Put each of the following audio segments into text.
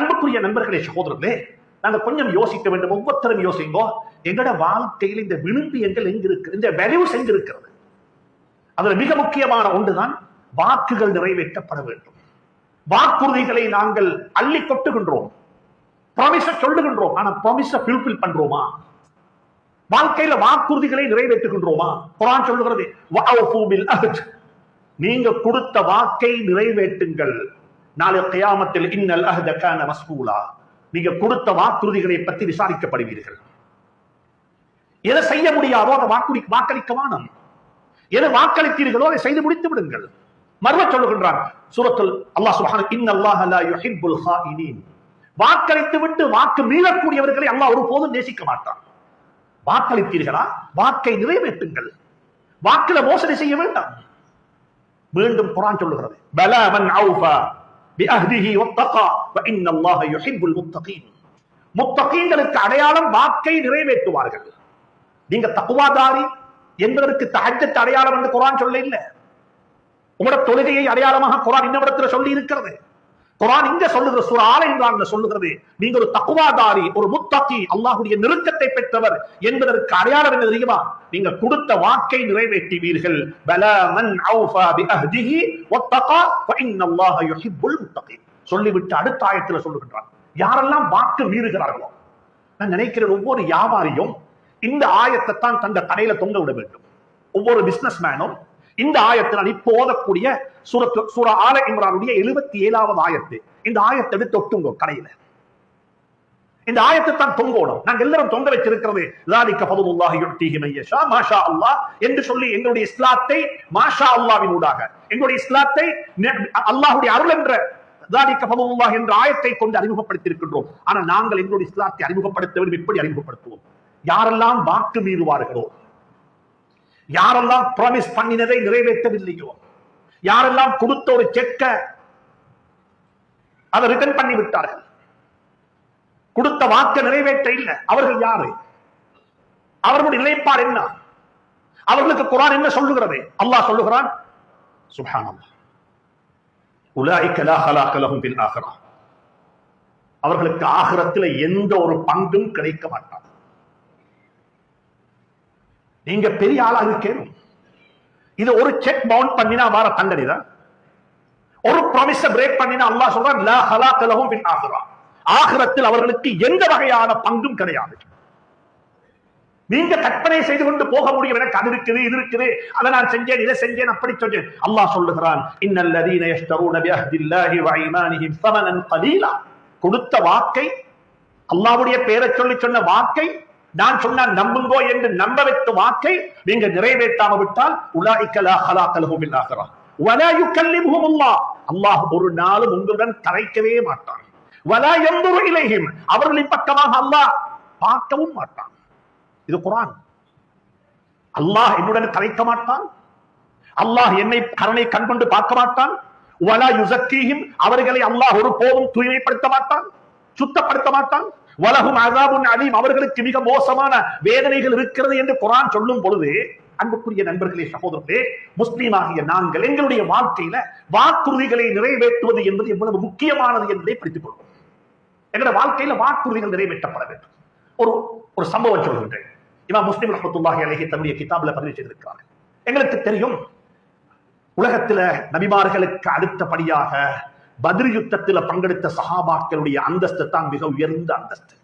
அன்புக்குரிய நண்பர்களே சகோதரர்களே நாங்க கொஞ்சம் யோசிக்க வேண்டும். ஒவ்வொருத்தரும் யோசிங்கோ எங்கட வாழ்க்கையில் இந்த விழும்பியங்கள் எங்க இருக்கு இந்த வேல்யூஸ் எங்க இருக்கிறது அதுல மிக முக்கியமான ஒன்றுதான் வாக்குகள் நிறைவேற்றப்பட வேண்டும். வாக்குறுதிகளை நாங்கள் அள்ளி கொட்டுகின்றோம். ப்ராமிஸ சொல்லுகின்றோம். ஆனா ப்ராமிஸ ஃபில்ஃபில் பண்றோமா? வாழ்க்கையில வாக்குறுதிகளை நிறைவேற்றுகின்றோமா? குரான் சொல்லுகிறது நீங்க கொடுத்த வாக்கை நிறைவேற்றுங்கள். நாளை கியாமத்தில் இன்னல் அஹ்த கான மஸ்கூலா. நீங்க கொடுத்த வாக்குறுதிகளை பற்றி விசாரிக்கப்படுவீர்கள். எதை செய்ய முடியாதோ அதை வாக்குறுதி வாக்களிக்க வானம். எதை வாக்களித்தீர்களோ அதை செய்து முடித்து விடுங்கள். மர்ம சொல்லுகின்றான் சுரத்தில் அல்லாஹ் சுப்ஹானஹு இன்னல்லாஹ லா யுஹிப்புல் ஹாயினீன். வாக்களித்து விட்டு வாக்கு மீறக்கூடியவர்களை அல்லாஹ் ஒருபோதும் நேசிக்க மாட்டான். வாக்களித்தீர்களா? வாக்கை நிறைவேற்றுங்கள். வாக்குல மோசடி செய்ய வேண்டாம். மீண்டும் குரான் சொல்லுகிறது. பலா அவுஃபா. பிஅஹ்திஹி வத்தகா வஇன்ன அல்லாஹ யுஹிப்புல் முத்தகீன் முத்தகீன்களுக்கு அடையாளம் வாக்கை நிறைவேற்றுவார்கள். நீங்க தக்குவாதாரி என்பதற்கு தஹஜ்ஜத் அடையாளம் என்று குரான் சொல்ல இல்ல. உங்களோட தொழுகையை அடையாளமாக குரான் இன்னவிடத்துல சொல்லி இருக்கிறது குரான் இங்க சொல்லுகிற சூரா ஆல இம்ரான்ல சொல்லுகிறது. நீங்க ஒரு தக்குவாதாரி ஒரு முத்தாக்கி அல்லாஹுடைய நெருக்கத்தை பெற்றவர் என்பதற்கு அடையாளம் என்ன தெரியுமா? நீங்க கொடுத்த வாக்கை நிறைவேற்றுவீர்கள். பலா மன் அவுஃபா பிஅஹ்திஹி வத்தகா ஃபஇன்னல்லாஹ சொல்லிவிட்டு அடுத்த ஆயத்துல சொல்லுகின்றார். யாரெல்லாம் வாக்கு மீறுகிறார்களோ நான் நினைக்கிறேன் ஒவ்வொரு வியாபாரியும் இந்த ஆயத்தை தான் தங்க கடையில தொங்க விட வேண்டும். ஒவ்வொரு பிசினஸ் மேனும் இந்த ஆயத்தில் இப்போ போதக்கூடிய சூரத்து சூரா ஆல இம்ரானுடைய எழுபத்தி ஏழாவது ஆயத்து. இந்த ஆயத்தை தொட்டுங்க கடையில. இந்த ஆயத்தை தான் தொங்கோடும் நாங்க எல்லாரும் தொங்க வச்சிருக்கிறது லாலிக்க ஃபதுலுல்லாஹி யுட்டிஹி மையஷா மாஷா அல்லாஹ் என்று சொல்லி எங்களுடைய இஸ்லாத்தை மாஷா அல்லாவின் ஊடாக எங்களுடைய இஸ்லாத்தை அல்லாஹுடைய அருள் என்ற லாலிக்க ஃபதுலுல்லாஹ் என்ற ஆயத்தை கொண்டு அறிமுகப்படுத்தி இருக்கின்றோம் ஆனா நாங்கள் எங்களுடைய இஸ்லாத்தை அறிமுகப்படுத்த வேண்டும் எப்படி அறிமுகப்படுத்துவோம்? யாரெல்லாம் வாக்கு மீறுவார்களோ யாரெல்லாம் ப்ராமிஸ் பண்ணினதை நிறைவேற்றவில்லையோ யாரெல்லாம் கொடுத்த ஒரு செக்க அதை ரிட்டர்ன் பண்ணி விட்டார்கள் கொடுத்த வாக்க நிறைவேற்ற இல்லை அவர்கள் யாரு? அவர்களுடைய நிலைப்பாடு என்ன? அவர்களுக்கு குரான் என்ன சொல்லுகிறது? அல்லாஹ் சொல்லுகிறான் சுப்ஹானல்லாஹ் அவர்களுக்கு ஆகிரத்தில் எந்த ஒரு பங்கும் கிடைக்க மாட்டாது. நீங்க பெரிய ஆளா இருக்கேன் இது ஒரு செக் பவுண்ட் பண்ணினா வார தண்டனை தான். ஒரு ப்ராமிஸ பிரேக் பண்ணினா அல்லாஹ் சொல்றான் லா ஹலா லஹும் பின் ஆகிரா ஆகிரத்தில் அவர்களுக்கு எந்த வகையான பங்கும் கிடையாது. நீங்க கற்பனை செய்து கொண்டு போக முடியும். எனக்கு அது இருக்குது இது இருக்குது. அதை நான் செஞ்சேன் இதை செஞ்சேன் அப்படி சொன்னேன் அல்லாஹ் சொல்லுகிறான் இன்னல்லதீன யஷ்தரூன பிஅஹ்தில்லாஹி வ ஈமானிஹிம் ஸமனன் கலீலா. கொடுத்த வாக்கை அல்லாஹ்வுடைய பேரை சொல்லி சொன்ன வாக்கை நான் சொன்னால் நம்புங்கோ என்று நம்ப வைத்த வாக்கை நீங்க நிறைவேற்றாம விட்டால் உலாய்க்கலா ஹலா ஹலாக லஹும் வலாயு ஆகிரா. வலா அல்லாஹ் ஒரு நாளும் உங்களுடன் கரைக்கவே மாட்டான். வலா எந்தொரு இலையும் அவர்களின் பக்கமாக அல்லாஹ் பார்க்கவும் மாட்டான். இது குரான். அல்லாஹ் என்னுடன் கரைக்க மாட்டான். அல்லாஹ் என்னை கருணை கண்கொண்டு பார்க்க மாட்டான். வலா யுசக்கீஹிம். அவர்களை அல்லாஹ் ஒரு போதும் தூய்மைப்படுத்த மாட்டான். சுத்தப்படுத்த மாட்டான். வலகும் அதாபுன் அலீம் அவர்களுக்கு மிக மோசமான வேதனைகள் இருக்கிறது என்று குரான் சொல்லும் பொழுது அன்புக்குரிய நண்பர்களே சகோதரர்களே முஸ்லீம் ஆகிய நாங்கள் எங்களுடைய வாழ்க்கையில வாக்குறுதிகளை நிறைவேற்றுவது என்பது எவ்வளவு முக்கியமானது என்பதை படித்துக் கொள்வோம். எங்களுடைய வாழ்க்கையில வாக்குறுதிகள் நிறைவேற்றப்பட வேண்டும். ஒரு ஒரு சம்பவம் சொல்கின்றேன் இமாம் முஸ்லிம் ரஹமத்துல்லாஹி அலஹி தன்னுடைய கிதாபில் பதிவு செய்திருக்கிறாங்க எங்களுக்கு தெரியும் உலகத்துல நபிமார்களுக்கு அடுத்தபடியாக பத்ர் யுத்தத்தில் பங்கெடுத்த சஹாபாக்களுடைய அந்தஸ்து தான் மிக உயர்ந்த அந்தஸ்து.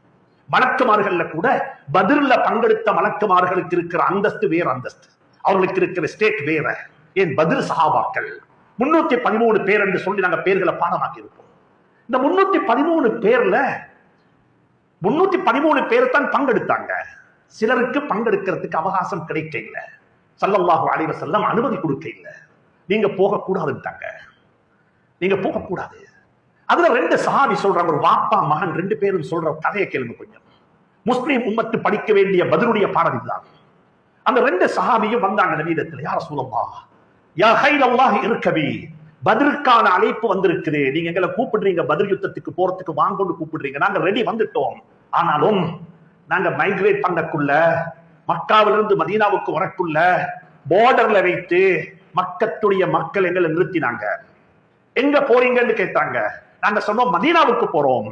மலக்குமார்கள்ல கூட பதிர்ல பங்கெடுத்த மலக்குமார்களுக்கு இருக்கிற அந்தஸ்து வேற அந்தஸ்து. அவர்களுக்கு இருக்கிற ஸ்டேட் வேற. ஏன்? பதில் சஹாபாக்கள். முன்னூத்தி பதிமூணு பேர் என்று சொல்லி நாங்க பேர்களை பாடமாக்கி இருப்போம் இந்த முன்னூத்தி பதிமூணு பேர்ல முன்னூத்தி பதிமூணு பேர் தான் பங்கெடுத்தாங்க. சிலருக்கு பங்கெடுக்கிறதுக்கு அவகாசம் கிடைக்க இல்லை சல்லல்லாஹு அலைஹி அனுமதி கொடுக்க இல்லை நீங்க போகக்கூடாதுட்டாங்க நீங்க போகக்கூடாது. அதுல ரெண்டு சஹாபி சொல்றாங்க ஒரு வாப்பா மகன் ரெண்டு பேரும் சொல்ற கதையை கேளுங்க கொஞ்சம். முஸ்லீம் உம்மத்து படிக்க வேண்டிய பதிலுடைய பாடம் இதுதான். அந்த ரெண்டு சஹாபியும் வந்தாங்க நவீனத்தில் யார சொல்லப்பா யா ஹைல் இருக்கவி பதிலுக்கான அழைப்பு வந்திருக்குது. நீங்க எங்களை கூப்பிடுறீங்க பதில் யுத்தத்துக்கு போறதுக்கு வாங்கொண்டு கூப்பிடுறீங்க. நாங்க ரெடி வந்துட்டோம். ஆனாலும் நாங்க மைக்ரேட் பண்ணக்குள்ள மக்காவிலிருந்து மதீனாவுக்கு வரக்குள்ள பார்டர்ல வைத்து மக்கத்துடைய மக்கள் எங்களை நிறுத்தினாங்க. எங்க போறீங்கன்னு கேட்டாங்க. நாங்க சொன்னோம் மதீனாவுக்கு போறோம்.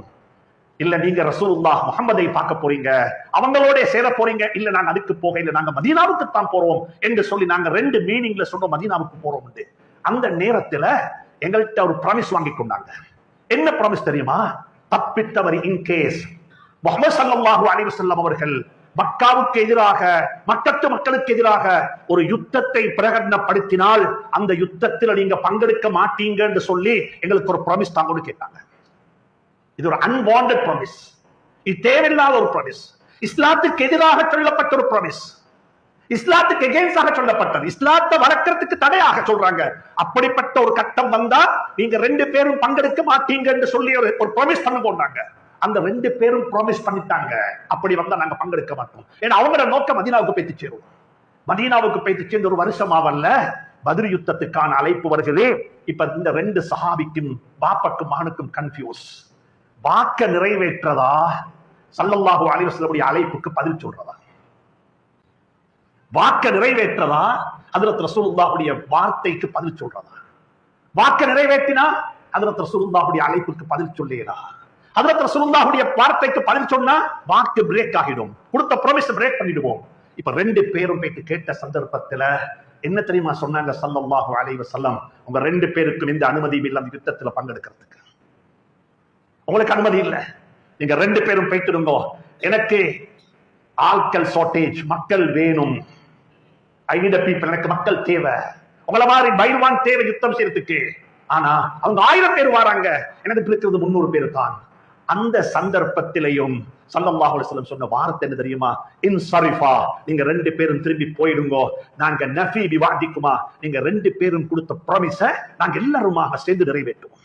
இல்ல நீங்க ரசூலுல்லாஹ் முகமதை பார்க்க போறீங்க. அவங்களோட சேர போறீங்க. இல்ல நாங்க அதுக்கு போக இல்ல நாங்க மதீனாவுக்கு தான் போறோம் என்று சொல்லி நாங்க ரெண்டு மீனிங்ல சொன்னோம் மதீனாவுக்கு போறோம் அந்த நேரத்துல எங்கள்கிட்ட ஒரு ப்ராமிஸ் வாங்கி கொண்டாங்க. என்ன ப்ராமிஸ் தெரியுமா? தப்பித்தவர் இன் கேஸ் முகமது சல்லாஹூ அலிவசல்லம் அவர்கள் மக்காவுக்கு எதிராக மக்கத்து மக்களுக்கு எதிராக ஒரு யுத்தத்தை பிரகடனப்படுத்தினால் அந்த யுத்தத்தில் நீங்க பங்கெடுக்க மாட்டீங்க என்று சொல்லி எங்களுக்கு ஒரு ப்ராமிஸ் தாங்கன்னு கேட்டாங்க. இது ஒரு அன்வான்ட் ப்ராமிஸ் இது தேவையில்லாத ஒரு ப்ராமிஸ் இஸ்லாத்துக்கு எதிராக சொல்லப்பட்ட ஒரு ப்ராமிஸ் இஸ்லாத்துக்கு எகேன்ஸ்டாக சொல்லப்பட்டது. இஸ்லாத்தை வளர்க்கறதுக்கு தடையாக சொல்றாங்க. அப்படிப்பட்ட ஒரு கட்டம் வந்தா நீங்க ரெண்டு பேரும் பங்கெடுக்க மாட்டீங்க என்று சொல்லி ஒரு ஒரு ப்ராமிஸ் பண்ண போனாங்க. அந்த ரெண்டு பேரும் ப்ராமிஸ் பண்ணிட்டாங்க. அப்படி வந்தா நாங்க பங்கெடுக்க மாட்டோம். ஏன்னா அவங்களோட நோக்கம் மதீனாவுக்கு பேத்து சேரும். மதீனாவுக்கு பேத்து சேர்ந்து ஒரு வருஷமாவல்ல பதில் யுத்தத்துக்கான அழைப்பு வருகிறது. இப்ப இந்த ரெண்டு சஹாபிக்கும் பாப்பக்கும் மகனுக்கும் கன்ஃபியூஸ் வாக்க நிறைவேற்றதா? சல்லல்லாஹு அலைஹி அழைப்புக்கு பதில் சொல்றதா? வாக்க நிறைவேற்றதா? அதிரத் ரசூலுல்லாஹுடைய வார்த்தைக்கு பதில் சொல்றதா? வாக்க நிறைவேற்றினா அதிரத் ரசூலுல்லாஹுடைய அழைப்புக்கு பதில் சொல்லியதா ஹஜ்ரத் ரசூலுல்லாஹுடைய வார்த்தைக்கு பதில் சொன்னா வாக்கு பிரேக் ஆகிடும். கொடுத்த ப்ராமிஸ் பிரேக் பண்ணிடுவோம். இப்ப ரெண்டு பேரும் போயிட்டு கேட்ட சந்தர்ப்பத்துல என்ன தெரியுமா சொன்னாங்க சல்லல்லாஹு அலைவ சல்லம் உங்க ரெண்டு பேருக்கும் எந்த அனுமதியும் இல்லை அந்த யுத்தத்துல பங்கெடுக்கிறதுக்கு. உங்களுக்கு அனுமதி இல்லை. நீங்க ரெண்டு பேரும் போயிட்டுருங்க. எனக்கு ஆட்கள் ஷார்டேஜ் மக்கள் வேணும். ஐ நீட் பீப்பிள் எனக்கு மக்கள் தேவை. உங்களை மாதிரி பைல்வான் தேவை யுத்தம் செய்யறதுக்கு. ஆனா அவங்க ஆயிரம் பேர் வராங்க. எனக்கு இருக்கிறது முன்னூறு பேர் தான். அந்த சந்தர்ப்பத்திலையும் சல்லல்லாஹு அலைஹி சொன்ன வார்த்தை என்ன தெரியுமா? இன் சரிஃபா நீங்க ரெண்டு பேரும் திரும்பி போயிடுங்கோ. நாங்க நஃபி விவாதிக்குமா நீங்க ரெண்டு பேரும் கொடுத்த ப்ராமிஸ நாங்க எல்லாருமாக சேர்ந்து நிறைவேற்றுவோம்.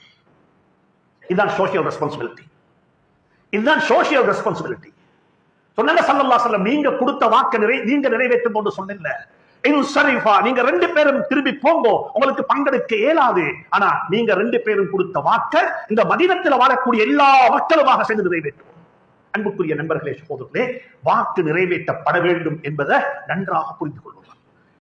இதுதான் சோசியல் ரெஸ்பான்சிபிலிட்டி இதுதான் சோசியல் ரெஸ்பான்சிபிலிட்டி சொன்னாங்க சல்லல்லாஹு அலைஹி நீங்க கொடுத்த வாக்கு நிறை நீங்க நிறைவேற்றும் போது சொன்னீங்க நீங்க ரெண்டு பேரும் திரும்பி போங்கோ உங்களுக்கு பங்கெடுக்க இயலாது. ஆனா நீங்க ரெண்டு பேரும் கொடுத்த வாக்க இந்த மதினத்தில் வாழக்கூடிய எல்லா மக்களுமாக சேர்ந்து நிறைவேற்றும். அன்புக்குரிய நண்பர்களே சகோதரர்களே வாக்கு நிறைவேற்றப்பட வேண்டும் என்பதை நன்றாக புரிந்து கொள்வோம்.